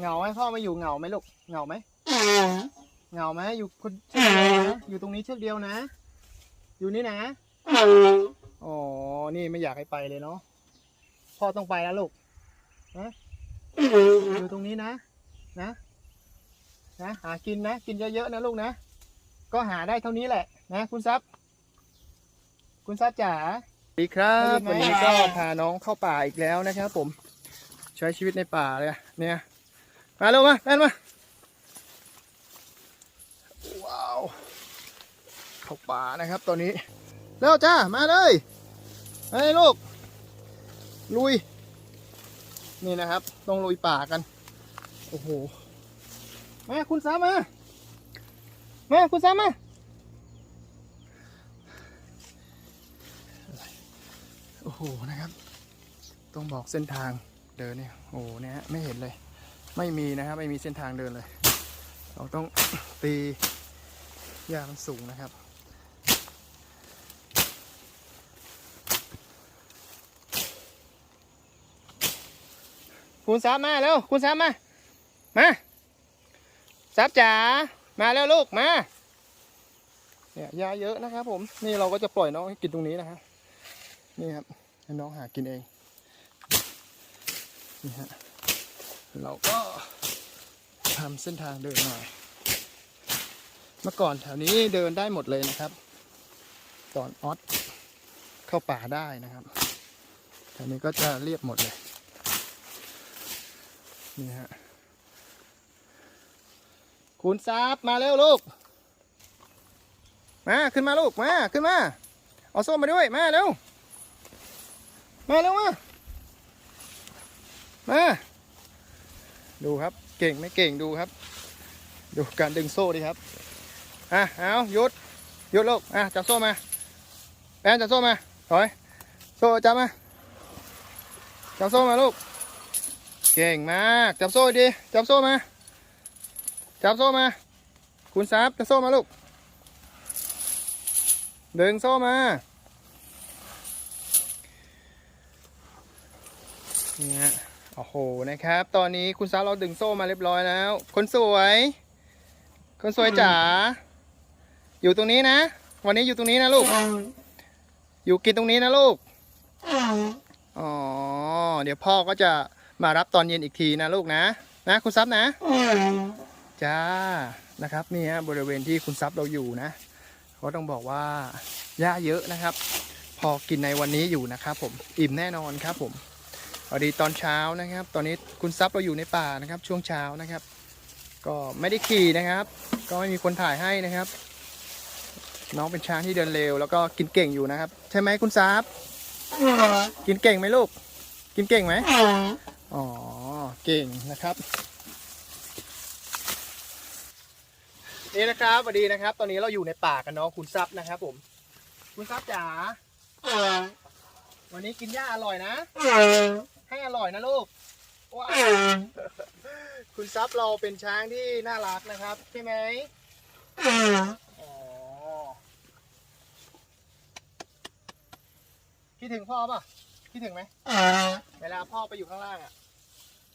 เหงาไหมพ่อมาอยู่เหงาไหมลูกเหงาไหมเหงาไหมอยู่คนเชือกเดียวนะอยู่ตรงนี้เชือกเดียวนะ อยู่นี่นะอ๋อนี่ไม่อยากให้ไปเลยเนาะพ่อต้องไปแล้วลูกนะอยู่ตรงนี้นะนะนะหากินนะ กินเยอะๆนะลูกนะ ก็หาได้เท่านี้แหละนะคุณซับคุณซับจ๋าสวัสดีครับวันนี้ก็พาน้องเข้าป่าอีกแล้วนะครับผม ใช้ชีวิตในป่าเลยเนี่ย มาเร็วมาแม่นมาว้าวเข้าป่านะครับตอนนี้เร็วจ้ามาเลยเฮ้ยลูกลุย นี่นะครับ ต้องลุยป่ากัน โอ้โหมาคุณสามมามาคุณสามมาโอ้โหนะครับ ต้องบอกเส้นทางเดินเนี่ยโอ้โหเนี่ยไม่เห็นเลย ไม่มีนะครับไม่มีเส้นทางเดินเลย เราต้องตีหญ้ามันสูงนะครับคุณสามมาเร็วคุณสามมา มาซับจ๋ามาแล้วลูกมาเนี่ยยาเยอะนะครับ ผมนี่เราก็จะปล่อยน้องให้กินตรงนี้นะครับนี่ครับให้น้องหากินเองนี่ฮะ เราก็ทำเส้นทางเดินหน่อย เมื่อก่อนแถวนี้เดินได้หมดเลยนะครับตอนออสเข้าป่าได้นะครับแถวนี้ก็จะเรียบหมดเลย นี่ฮะคุณซับมาเร็วลูก มา ขึ้นมาลูก มา ขึ้นมา เอาส้มมาด้วย มาเร็ว มาเร็วมา มา ดูครับ เก่งไม่เก่งดูครับ ดูการดึงโซ่ดิครับ อะเอายุดยุดลูกอะจับโซ่มาแอนจับโซ่มาถอยโซ่จับมาจับโซ่มาลูก เก่งมากจับโซ่ดีจับโซ่มาจับโซ่มา คุณซับจับโซ่มาลูกดึงโซ่มาเนี่ฮะ โอ้โหนะครับ ตอนนี้คุณซับเราดึงโซ่มาเรียบร้อยแล้ว คนสวย คนสวยจ๋าอยู่ตรงนี้นะ วันนี้อยู่ตรงนี้นะลูก อยู่กินตรงนี้นะลูกอ๋อเดี๋ยวพ่อก็จะมารับตอนเย็นอีกทีนะลูกนะ นะคุณซับนะจ้านะครับนี่ฮะบริเวณที่คุณซับเราอยู่นะก็ต้องบอกว่าหญ้าเยอะนะครับ พอกินในวันนี้อยู่นะครับผมอิ่มแน่นอนครับผม พอดีตอนเช้านะครับ ตอนนี้คุณซับเราอยู่ในป่านะครับ ช่วงเช้านะครับ ก็ไม่ได้ขี่นะครับ ก็ไม่มีคนถ่ายให้นะครับ น้องเป็นช้างที่เดินเร็ว แล้วก็กินเก่งอยู่นะครับ ใช่ไหมคุณซับกินเก่งไหมลูก กินเก่งไหมอ๋อเก่งนะครับนี่นะครับสวัสดีนะครับ ตอนนี้เราอยู่ในป่ากันเนาะคุณซับนะครับ ผม คุณซับจ๋าวันนี้กินหญ้าอร่อยนะ ให้อร่อยนะลูกว้าวคุณซับเราเป็นช้างที่น่ารักนะครับ ใช่ไหมคิดถึงพ่อป่ะคิดถึงไหมเวลาพ่อไปอยู่ข้างล่างอะ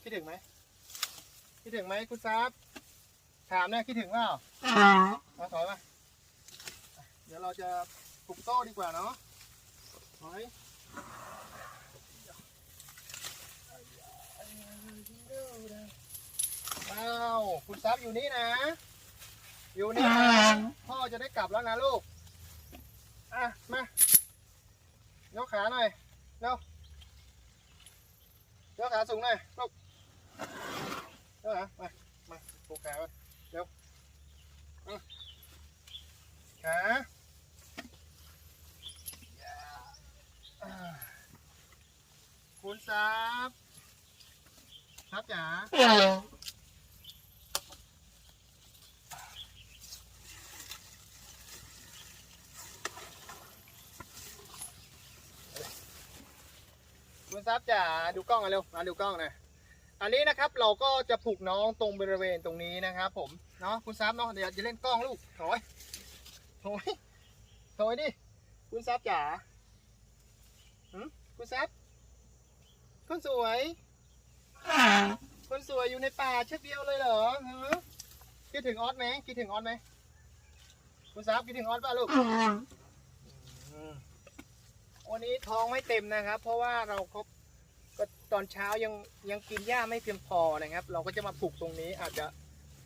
คิดถึงไหมคิดถึงไหมคุณซับถามเนี่ยคิดถึงเปล่ามาถอยมาเดี๋ยวเราจะปลุกโซ่ดีกว่าเนาะถอย อ้าวคุณซับอยู่นี่นะ อยู่นี่นะพ่อจะได้กลับแล้วนะลูก อะ มายกขาหน่อยเร็วยกขาสูงหน่อยลูกยกขามา มาปลุกขาก่อนขาอ่าคุณซับ ซับจ๋าคุณซับจ๋าดูกล้องกันเร็วมาดูกล้องหน่อยอันนี้นะครับเราก็จะผูกน้องตรงบริเวณตรงนี้นะครับ ผมเนาะคุณซับเนาะเดี๋ยวจะเล่นกล้องลูกถอยถอยถอยดิคุณซับจ๋าหืมคุณซับคนสวย คนสวยอยู่ในป่าเชือกเดียวเลยเหรอฮะคิดถึงออสไหมคิดถึงออสไหมคุณซับคิดถึงออสป่ะลูกอืมวันนี้ท้องไม่เต็มนะครับ เพราะว่าเราครบก็ตอนเช้ายังยังกินหญ้าไม่เพียงพอนะครับ เราก็จะมาปลูกตรงนี้อาจจะ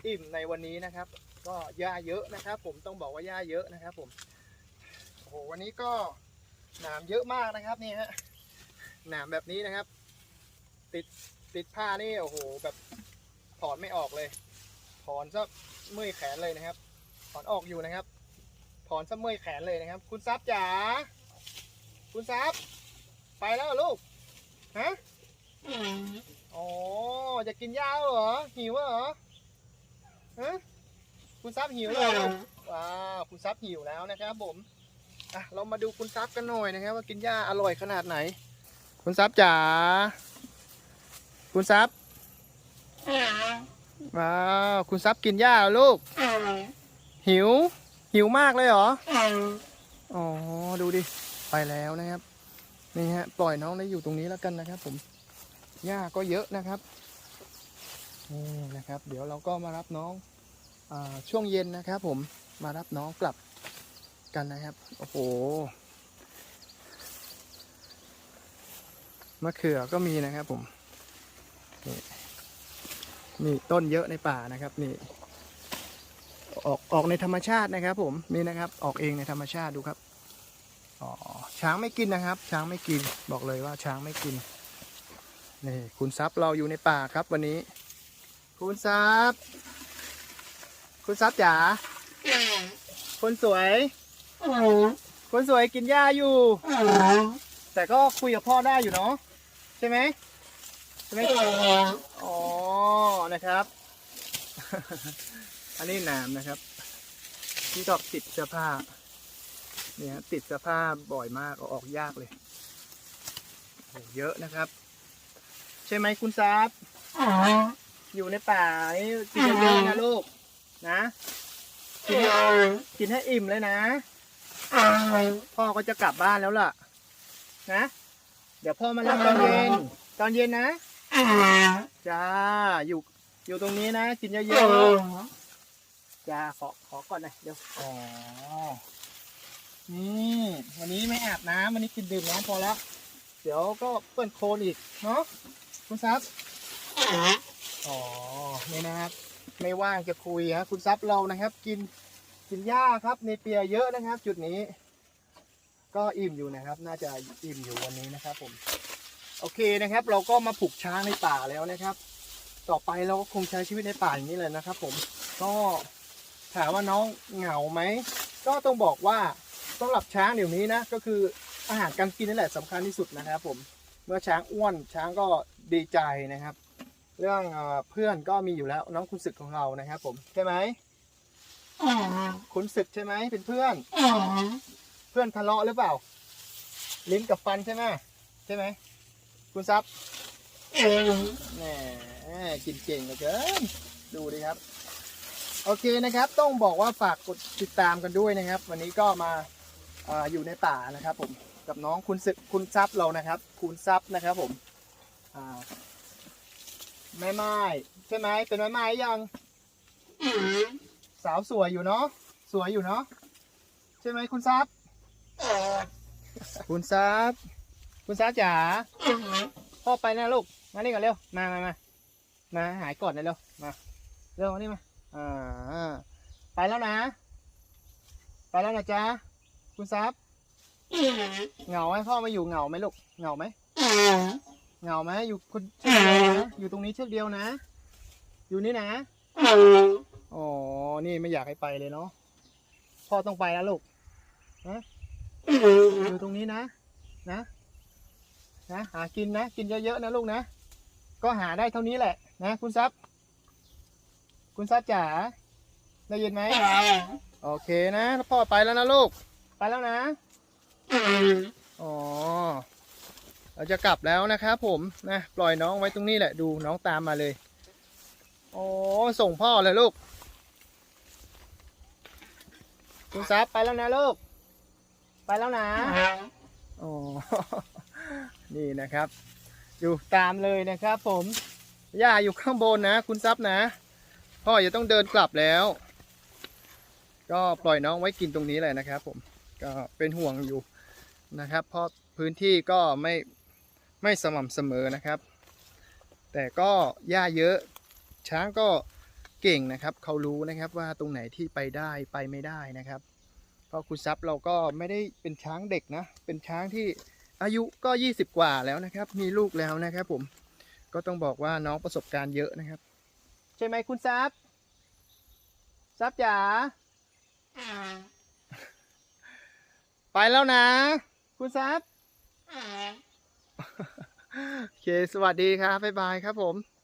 อิ่มในวันนี้นะครับ ก็หญ้าเยอะนะครับ ผมต้องบอกว่าหญ้าเยอะนะครับ ผมโอ้โหวันนี้ก็หนามเยอะมากนะครับนี่ฮะหนามแบบนี้นะครับ ติด ติดผ้านี่โอ้โหแบบถอนไม่ออกเลย ถอนซะเมื่อยแขนเลยนะครับ ถอนออกอยู่นะครับ ถอนซะเมื่อยแขนเลยนะครับ คุณซับจ๋าคุณซับไปแล้วเหรอลูกฮะอ๋อจะกินหญ้าเหรอหิวเหรอฮะคุณซับหิวแล้วว้าวคุณซับหิวแล้วนะครับผมอะเรามาดูคุณซับกันหน่อยนะครับ ว่ากินหญ้าอร่อยขนาดไหน คุณซับจ๋า คุณซับว้าวคุณซับกินหญ้าแล้วลูก หิว หิวมากเลยเหรอ อ๋อ ดูดิ ไปแล้วนะครับ นี่ฮะ ปล่อยน้องได้อยู่ตรงนี้แล้วกันนะครับ ผม หญ้าก็เยอะนะครับนี่นะครับ เดี๋ยวเราก็มารับน้องอาช่วงเย็นนะครับ ผม มารับน้องกลับกันนะครับ โอ้โห มะเขือก็มีนะครับผม นี่นี่ต้นเยอะในป่านะครับนี่ ออกออกในธรรมชาตินะครับ ผมนี่นะครับ ออกเองในธรรมชาติดูครับอ๋อช้างไม่กินนะครับ ช้างไม่กินบอกเลยว่าช้างไม่กินนี่คุณซับเราอยู่ในป่าครับวันนี้ คุณซับคุณซับจ๋าคนสวยคนสวยกินหญ้าอยู่ แต่ก็คุยกับพ่อได้อยู่เนาะใช่ไหม ใช่ไหมอ๋อ นะครับ อันนี้หนามนะครับ ที่ชอบติดเสื้อผ้า เนี่ยติดเสื้อผ้าบ่อยมากเอาออกยากเลยโอ้เยอะนะครับ ใช่ไหมคุณซับอยู่ในป่านี่กินเยอะๆนะลูก นะกินให้กินให้อิ่มเลยนะ พ่อก็จะกลับบ้านแล้วล่ะ นะ เดี๋ยวพ่อมารับตอนเย็น ตอนเย็นนะ จ้า อยู่อยู่ตรงนี้นะ กินเยอะๆจ้าขอขอก่อนหน่อยเดี๋ยวอ๋อนี่วันนี้ไม่อาบน้ำวันนี้กินดื่มน้ำพอแล้ว เดี๋ยวก็เปื้อนโคลนอีกเนาะคุณซับอ๋อนี่นะครับ ไม่ว่างจะคุยครับคุณซับเรานะครับ กินกินหญ้าครับในเปียเยอะนะครับ จุดนี้ ก็อิ่มอยู่นะครับ น่าจะอิ่มอยู่วันนี้นะครับผม โอเคนะครับ เราก็มาผูกช้างในป่าแล้วนะครับ ต่อไปเราก็คงใช้ชีวิตในป่าอย่างนี้เลยนะครับ ผมก็ถามว่าน้องเหงาไหมก็ต้องบอกว่าสำหรับช้างเดี๋ยวนี้นะก็คืออาหารการกินนั่นแหละสำคัญที่สุดนะครับผมเมื่อช้างอ้วนช้างก็ดีใจนะครับ เรื่องเออเพื่อนก็มีอยู่แล้วน้องคุณศึกของเรานะครับ ผมใช่ไหมคุณศึกใช่ไหมเป็นเพื่อนเพื่อนทะเลาะหรือเปล่า ลิ้นกับฟันใช่ไหมใช่ไหม คุณซับแหมกินเก่งเหลือเกินดูดิครับ โอเคนะครับ ต้องบอกว่าฝากกดติดตามกันด้วยนะครับ วันนี้ก็มาอาอยู่ในป่านะครับ ผมกับน้องคุณศึกคุณซับเรานะครับ คุณซับนะครับ ผมอ่าแม่ไม้ใช่ไหมเป็นแม่ไม้ยังสาวสวยอยู่เนาะสวยอยู่เนาะใช่ไหมคุณซับคุณซับ คุณซับจ๋าพ่อไปนะลูก มานี่ก่อนเร็ว มามามามาหายก่อนเลยเร็ว มา เร็วมานี่มา อ่า ไปแล้วนะ ไปแล้วนะจ๊ะ คุณซับเหงาไหมพ่อมาอยู่เหงาไหมลูก เหงาไหมเหงาไหมอยู่คนเชือกเดียวนะ อยู่ตรงนี้เชือกเดียวนะ อยู่นี่นะ อ๋อ นี่ไม่อยากให้ไปเลยเนาะ พ่อต้องไปแล้วลูกอยู่ตรงนี้นะ นะ นะหากินนะ กินเยอะๆนะลูกนะ ก็หาได้เท่านี้แหละนะคุณซับคุณซับจ๋าได้ยินไหมโอเคนะพ่อไปแล้วนะลูก ไปแล้วนะอ๋อเราจะกลับแล้วนะครับผมนะปล่อยน้องไว้ตรงนี้แหละดูน้องตามมาเลยโอ้ส่งพ่อเลยลูก คุณซับไปแล้วนะลูก ไปแล้วนะอ๋อ นี่นะครับ อยู่ตามเลยนะครับ ผมย่าอยู่ข้างบนนะ คุณซับนะ พ่อจะต้องเดินกลับแล้ว ก็ปล่อยน้องไว้กินตรงนี้เลยนะครับ ผมก็เป็นห่วงอยู่นะครับ เพราะพื้นที่ก็ไม่ไม่สม่ำเสมอนะครับ แต่ก็หญ้าเยอะช้างก็เก่งนะครับ เขารู้นะครับว่าตรงไหนที่ไปได้ไปไม่ได้นะครับ เพราะคุณซับเราก็ไม่ได้เป็นช้างเด็กนะ เป็นช้างที่ อายุก็ 20 กว่าแล้วนะครับ มีลูกแล้วนะครับ ผมก็ต้องบอกว่าน้องประสบการณ์เยอะนะครับ ใช่ไหมคุณซับซับจ๋าไปแล้วนะ คุณซับโอเค สวัสดีครับบ๊ายบายครับผม